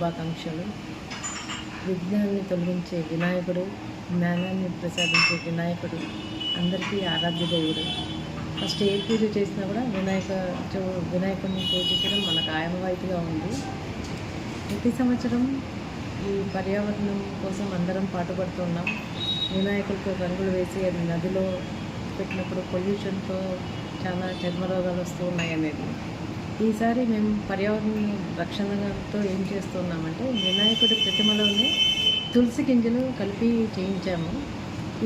శుభాకాంక్షలు. విఘ్నాన్ని తొలగించే వినాయకుడు జ్ఞానాన్ని ప్రసాదించే వినాయకుడు అందరికీ ఆరాధ్య దేవుడు. ఫస్ట్ ఏ పూజ చేసినా కూడా వినాయక వినాయకుడిని పూజించడం మనకు ఆయనవాయితీగా ఉంది. ప్రతి సంవత్సరం ఈ పర్యావరణం కోసం అందరం పాటుపడుతున్నాం వినాయకులకు రంగులు వేసి అది నదిలో పెట్టినప్పుడు పొల్యూషన్తో చాలా చర్మరోగాలు వస్తూ ఉన్నాయి అనేది ఈసారి మేము పర్యావరణ రక్షణతో ఏం చేస్తున్నామంటే వినాయకుడి ప్రతిమలోనే తులసి గింజలు కలిపి చేయించాము.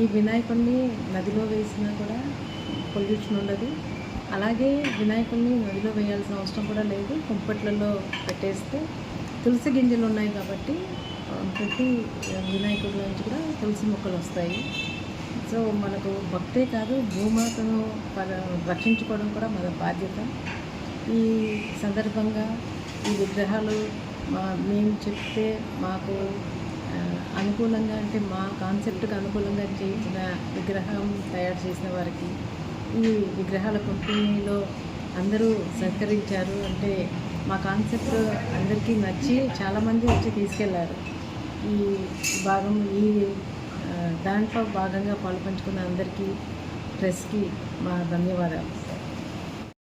ఈ వినాయకుడిని నదిలో వేసినా కూడా పొల్యూషన్ ఉండదు. అలాగే వినాయకుడిని నదిలో వేయాల్సిన అవసరం కూడా లేదు. కుంపట్లలో పెట్టేస్తే తులసి గింజలు ఉన్నాయి కాబట్టి ప్రతి వినాయకుడి నుంచి కూడా తులసి మొక్కలు వస్తాయి. సో మనకు భక్తే కాదు భూమాతను రక్షించుకోవడం కూడా మన బాధ్యత. ఈ సందర్భంగా ఈ విగ్రహాలు మా మేము చెప్తే మాకు అనుకూలంగా అంటే మా కాన్సెప్ట్కి అనుకూలంగా చేసిన విగ్రహం తయారు చేసిన వారికి ఈ విగ్రహాల కంపెనీలో అందరూ సహకరించారు. అంటే మా కాన్సెప్ట్ అందరికీ నచ్చి చాలామంది వచ్చి తీసుకెళ్ళారు. ఈ భాగం ఈ దాంట్లో భాగంగా పాల్పంచుకున్న అందరికీ ప్రెస్కి మా ధన్యవాదాలు.